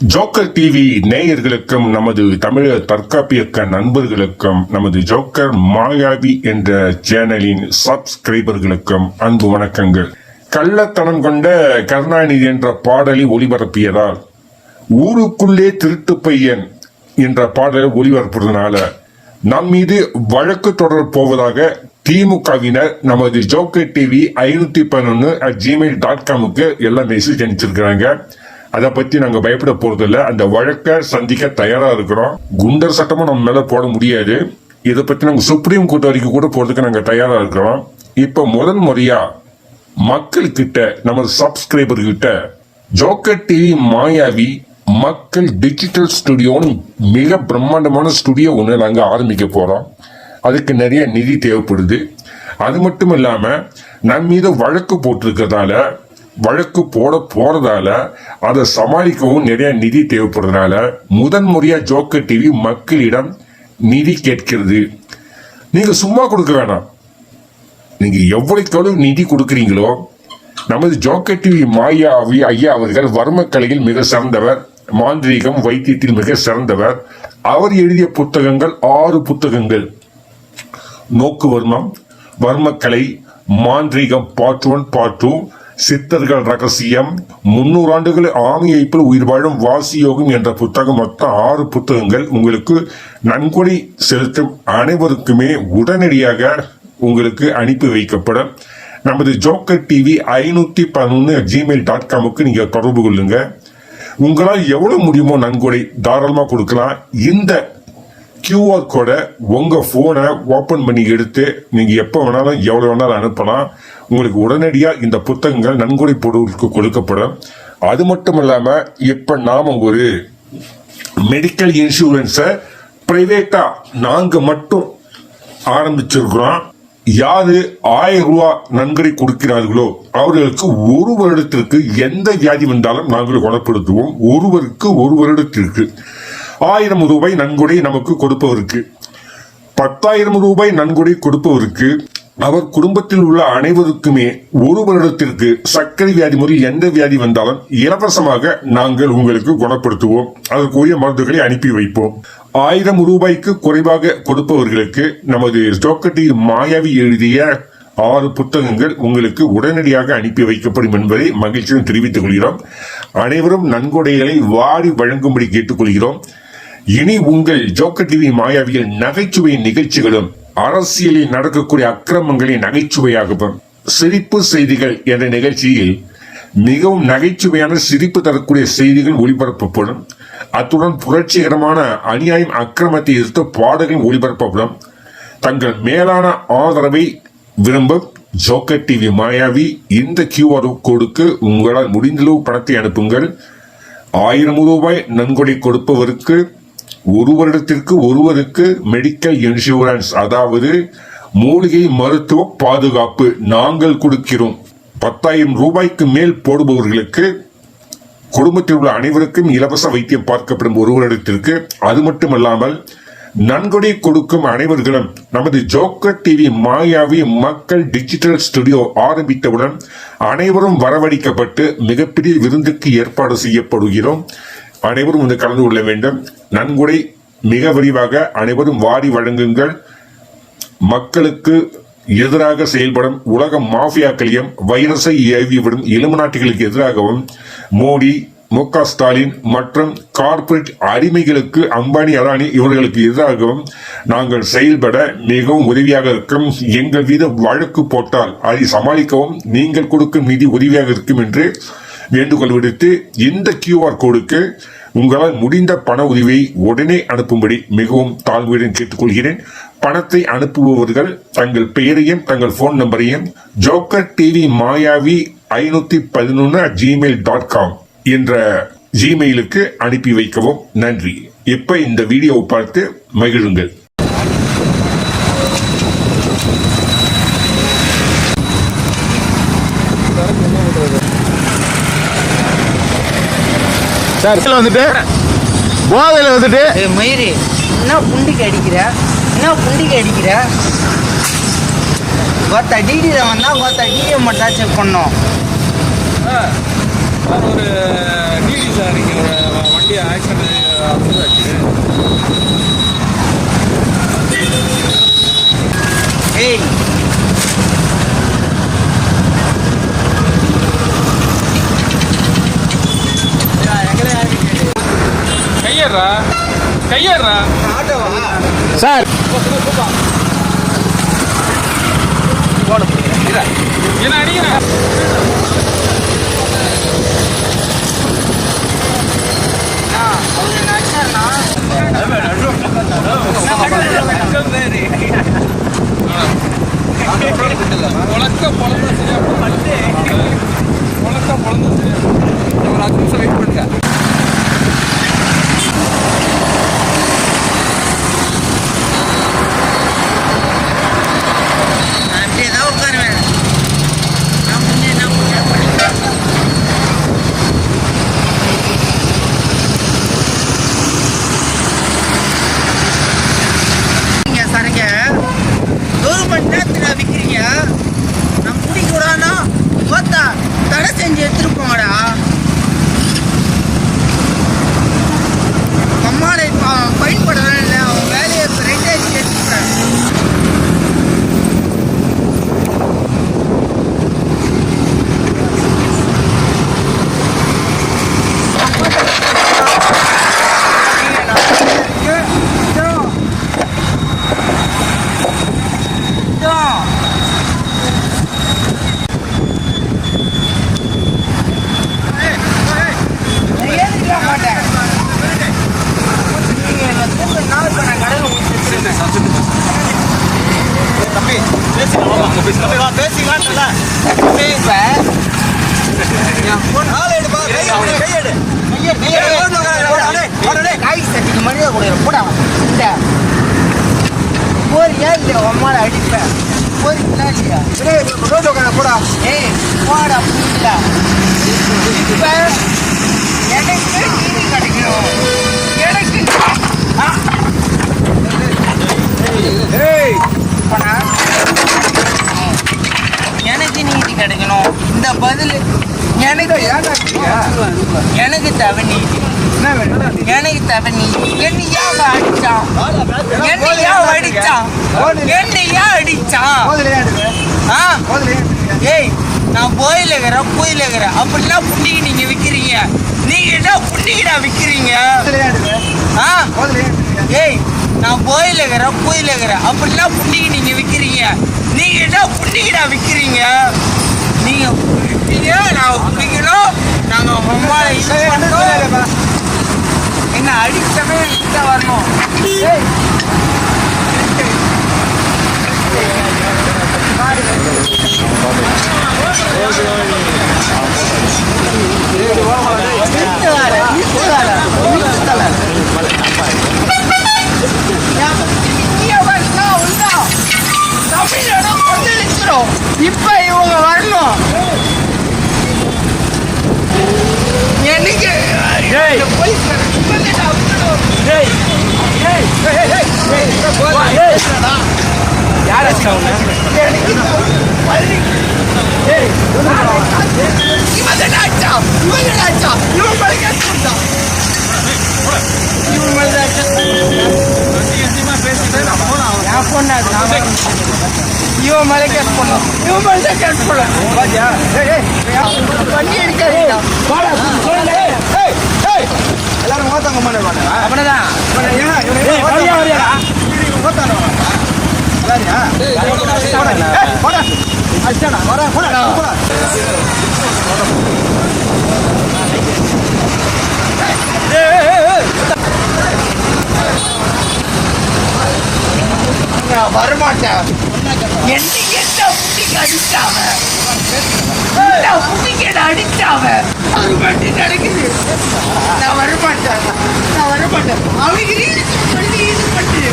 Joker TV நேயர்களுக்கும் நமது தமிழக தற்காப்பியக்க நண்பர்களுக்கும் நமது ஜோக்கர் மாயாவி என்ற சேனலின் சப்ஸ்கிரைபர்களுக்கும் அன்பு வணக்கங்கள். கள்ளத்தனம் கொண்ட கருணாநிதி என்ற பாடலை ஒளிபரப்பியதால் ஊருக்குள்ளே திருட்டு பையன் என்ற பாடலை ஒளிபரப்புறதுனால நம் மீது வழக்கு தொடர் போவதாக திமுகவினர் நமது ஜோக்கர் டிவி ஐநூத்தி பதினொன்னு அட் ஜிமெயில் டாட் காமுக்கு எல்லாம் மெசேஜ் அனுப்பிச்சிருக்கிறாங்க. அதை பத்தி நாங்க பயப்பட போறதில்ல. அந்த வழக்கை சந்திக்க தயாரா இருக்கிறோம். குண்டர் சட்டமும் நம்ம மேல போட முடியாது. இதை பத்தி நாங்க சுப்ரீம் கோர்ட் வரைக்கும் கூட போறதுக்கு நாங்க தயாரா இருக்கிறோம். இப்ப முதல் முறையா மக்கள் கிட்ட நமது சப்ஸ்கிரைபர் கிட்ட ஜோக்கர் டிவி மாயாவி மக்கள் டிஜிட்டல் ஸ்டுடியோன்னு மிக பிரம்மாண்டமான ஸ்டுடியோ ஒன்று நாங்கள் ஆரம்பிக்க போகிறோம் அதுக்கு நிறைய நிதி தேவைப்படுது. அது மட்டும் இல்லாமல் நம்ம மீது வழக்கு போட்டிருக்கிறதால வழக்கு போட போறதால அதை சமாளிக்கவும் நிறைய நிதி தேவைப்படுறதுனால முதன் முறையா ஜோக்கர் டிவி மக்களிடம் நிதி கேட்கிறது. நீங்க சும்மா கொடுக்க வேணாம். நீங்க எவ்வளவுக்கு எவ்வளவு நிதி கொடுக்குறீங்களோ நமது ஜோக்கர் டிவி மாயாவி ஐயா அவர்கள் வர்மக்கலையில் மிக சிறந்தவர் மாந்திரீகம் வைத்தியத்தில் மிக சிறந்தவர். அவர் எழுதிய புத்தகங்கள் ஆறு புத்தகங்கள். நோக்கு வர்மம் வர்மக்கலை மாந்திரீகம் பார்ட் ஒன் பார்ட் டூ சித்தர்கள் ரகசியம். முன்னூறு ஆண்டுகள் ஆமியை போல் உயிர் வாழும் வாசி யோகம் என்ற புத்தகம் மொத்தம் ஆறு புத்தகங்கள் உங்களுக்கு நன்கொடை செலுத்தும் அனைவருக்குமே உடனடியாக உங்களுக்கு அனுப்பி வைக்கப்படும். நமது ஜோக்கர் டிவி ஐநூத்தி பதினொன்று ஜிமெயில் டாட் காமுக்கு நீங்க தொடர்பு கொள்ளுங்க. உங்களால் எவ்வளவு முடியுமோ நன்கொடை தாராளமாக கொடுக்கலாம். இந்த கியூஆர் கோடை உங்க போனை ஓபன் பண்ணி எடுத்து நீங்க எப்போ வேணாலும் எவ்வளவு வேணாலும் அனுப்பலாம். உங்களுக்கு உடனடியாக இந்த புத்தகங்கள் நன்கொடை பொருளுக்கு கொடுக்கப்படும். அது மட்டும் இல்லாமல் இப்போ நாம் ஒரு மெடிக்கல் இன்சூரன்ஸை ப்ரைவேட்டாக நாங்கள் மட்டும் ஆரம்பிச்சிருக்கிறோம். யாரு ஆயிரம் ரூபா நன்கொடை கொடுக்கிறார்களோ அவர்களுக்கு ஒரு வருடத்திற்கு எந்த வியாதி வந்தாலும் நாங்கள் குணப்படுத்துவோம். ஒருவருக்கு ஒரு வருடத்திற்கு. ஆயிரம் ரூபாய் நன்கொடை நமக்கு கொடுப்பவருக்கு. பத்தாயிரம் ரூபாய் நன்கொடை கொடுப்பவருக்கு அவர் குடும்பத்தில் உள்ள அனைவருக்குமே ஒரு வருடத்திற்கு சர்க்கரை வியாதி முறை எந்த வியாதி வந்தாலும் இலவசமாக நாங்கள் உங்களுக்கு குணப்படுத்துவோம். அதற்குரிய மருந்துகளை அனுப்பி வைப்போம். ஆயிரம் ரூபாய்க்கு குறைவாக கொடுப்பவர்களுக்கு நமது ஸ்டோக்கட்டி மாயாவி எழுதிய ஆறு புத்தகங்கள் உங்களுக்கு உடனடியாக அனுப்பி வைக்கப்படும் என்பதை மகிழ்ச்சியுடன் தெரிவித்துக் கொள்கிறோம். அனைவரும் நன்கொடைகளை வாரி வழங்கும்படி கேட்டுக்கொள்கிறோம். இனி உங்கள் ஜோக்கர் டிவி மாயாவியில் நகைச்சுவை நிகழ்ச்சிகளும் அரசியலில் நடக்கக்கூடிய அக்கிரமங்களின் நகைச்சுவையாகவும் சிரிப்பு செய்திகள் என்ற நிகழ்ச்சியில் மிகவும் நகைச்சுவையான சிரிப்பு தரக்கூடிய செய்திகள் ஒளிபரப்பப்படும். அத்துடன் புரட்சிகரமான அநியாயம் அக்கிரமத்தை எதிர்த்த பாடல்கள் ஒளிபரப்பப்படும். தங்கள் மேலான ஆதரவை விரும்பும் ஜோக்கர் டிவி மாயாவி இந்த கியூஆர் கோடுக்கு உங்களால் முடிந்தளவு பணத்தை அனுப்புங்கள். ஆயிரம் ரூபாய் நன்கொடை கொடுப்பவருக்கு ஒரு வருடத்திற்கு ஒருவருக்கு மெடிக்கல் இன்சூரன்ஸ் அதாவது மூலிகை மருத்துவ பாதுகாப்பு நாங்கள் கொடுக்கிறோம். பத்தாயிரம் ரூபாய்க்கு மேல் போடுபவர்களுக்கு குடும்பத்தில் உள்ள அனைவருக்கும் இலவச வைத்தியம் பார்க்கப்படும் ஒரு வருடத்திற்கு அது மட்டுமல்லாமல் நன்கொடை கொடுக்கும் அனைவர்களும் நமது ஜோக்கர் டிவி மாயாவி மக்கள் டிஜிட்டல் ஸ்டுடியோ ஆரம்பித்தவுடன் அனைவரும் வரவழைக்கப்பட்டு மிகப்பெரிய விருந்துக்கு ஏற்பாடு செய்யப்படுகிறோம். அனைவரும் வந்து கலந்து கொள்ள வேண்டும். நன்கொடை மிக விரிவாக அனைவரும் வாரி வழங்குங்கள். மக்களுக்கு எதிராக செயல்படும் உலக மாஃபியாக்களையும் வைரஸை ஏவிவிடும் நாட்டுகளுக்கு எதிராகவும் மோடி மு க ஸ்டாலின் மற்றும் கார்ப்பரேட் அடிமைகளுக்கு அம்பானி அதானி இவர்களுக்கு எதிராகவும் நாங்கள் செயல்பட மிகவும் உதவியாக இருக்கும். எங்கள் மீது வழக்கு போட்டால் அதை சமாளிக்கவும் நீங்கள் கொடுக்கும் நிதி உதவியாக இருக்கும் என்று வேண்டுகோள் விடுத்து இந்த கியூஆர் கோடுக்கு உங்களால் முடிந்த பண உதவியை உடனே அனுப்பும்படி மிகவும் தாழ்வுடன் கேட்டுக்கொள்கிறேன். பணத்தை அனுப்புபவர்கள் தங்கள் பெயரையும் தங்கள் போன் நம்பரையும் ஜோக்கர் டிவி மாயாவி ஐநூத்தி பதினொன்று ஜிமெயில் டாட் காம் என்ற ஜிமெயிலுக்கு அனுப்பி வைக்கவும். நன்றி. இப்ப இந்த வீடியோவை பார்த்து மகிழுங்கள். சார் இதில் வந்துட்டு போதையில் வந்துட்டு மயிறு. என்ன புண்டிக்கு அடிக்கிற? என்ன புண்டிக்கு அடிக்கிற? கொத்த டிடியில் வந்தா கொத்த டிடியை மட்டும் செக் பண்ணோம். சார் ஒரு டிடி சார் இங்கே ஒரு வண்டி ஆக்சிடென்ட் ஆச்சு ஏய் கையேறா கையேறா சார். என்ன அடிக்கிறேன் போறியா இல்லையா உம்மால அடிப்பேன் போறீங்களா இல்லையா போடா ஏய் போடா புரியல இப்ப எனக்கு நீதி கிடைக்கணும் எனக்கு ஆ. இப்ப நான் எனக்கு நீதி கிடைக்கணும் இந்த பதில் எனக்கு எனக்கு தேவை எனக்கு தவணி. என்னையா அடிச்சான் என்னையா அடிச்சான் என்னையா அடிச்சான் ஆ? ஏய் நான் போயில இருக்கிறேன் கோயில் இருக்கிறேன். அப்படிலாம் புண்டிகை நீங்க விற்கிறீங்க நீங்க என்ன புண்டிகைடா விற்கிறீங்க ஆ? ஏய் நான் போயில இருக்கிறேன் கோயில் இருக்கிறேன். அப்படிலாம் புண்டிகை நீங்க விற்கிறீங்க நீங்க என்ன புண்டிகைடா விற்கிறீங்க நீங்க நான் குடிக்கணும் நாங்கள் அம்மாவை இது பண்ணுறோம் என்ன அடிக்கவே கிட்ட வரணும் ஏய் இப்ப இவங்க வரணும் எனக்கு இந்த போலீஸ்காரன் இப்பவே நான் விடணும். எனக்கு இந்த பள்ளி- இவன் தானே கேஸ் போட்டான். இவன் மேல தான் கேஸ் நான் பொண்ணா வண்டி எடுக்காதீங்க எல்லாரும் மாட்டேன் அப்படிதான் நான் வரமாட்டேன் என்ன என்ன புட்டிக்கு அடிச்சாவ புட்டிக்கு அடிச்சாவ அது மட்டும் நடக்குது நான் வரமாட்டேன். நான் வரமாட்டேன். அவனுக்கு ரீல்ஸ் பண்ணி இது பண்ணு.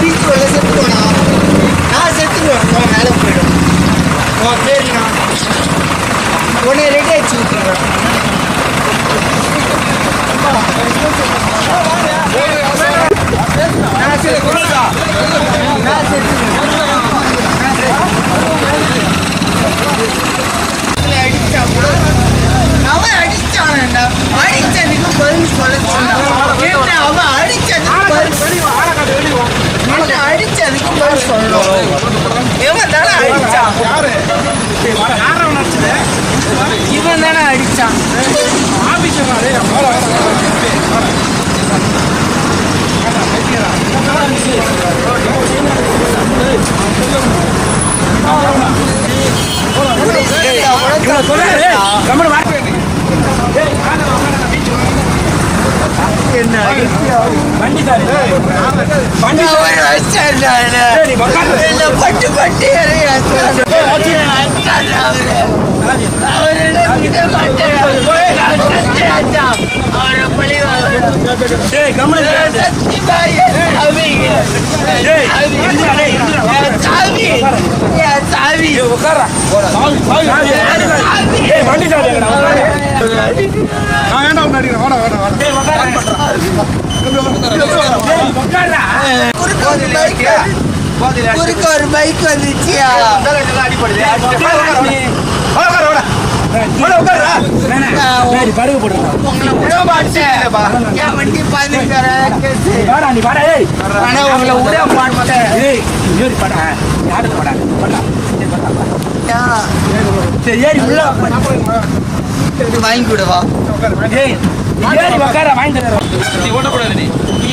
Picture, let's அடிச்சாரு என்ன பட்டு பட்டு வேண்டாம் வேண்டாம் வேண்டாம் குறுக்க ஒரு பைக் உங்களை விட மாட்டேன் வாங்கி கொடுவா நீ ஓட்டக்கூடாது நீ.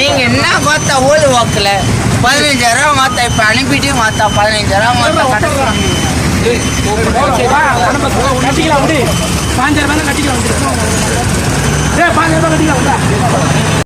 ஓட்ட கூட நீங்க படத்துல நான் படத்துல தப்பே நீங்க என்ன பார்த்தா ஓடு வாக்குல? பதினஞ்சாயிரம் மாத்தா இப்ப அனுப்பிட்டு மாத்தா பதினஞ்சாயிரம் மாத்தா கட்டணும் கட்டிக்கலாம் பாஞ்சாயிரம் கட்டிக்கலாம் கட்டிக்கலாம்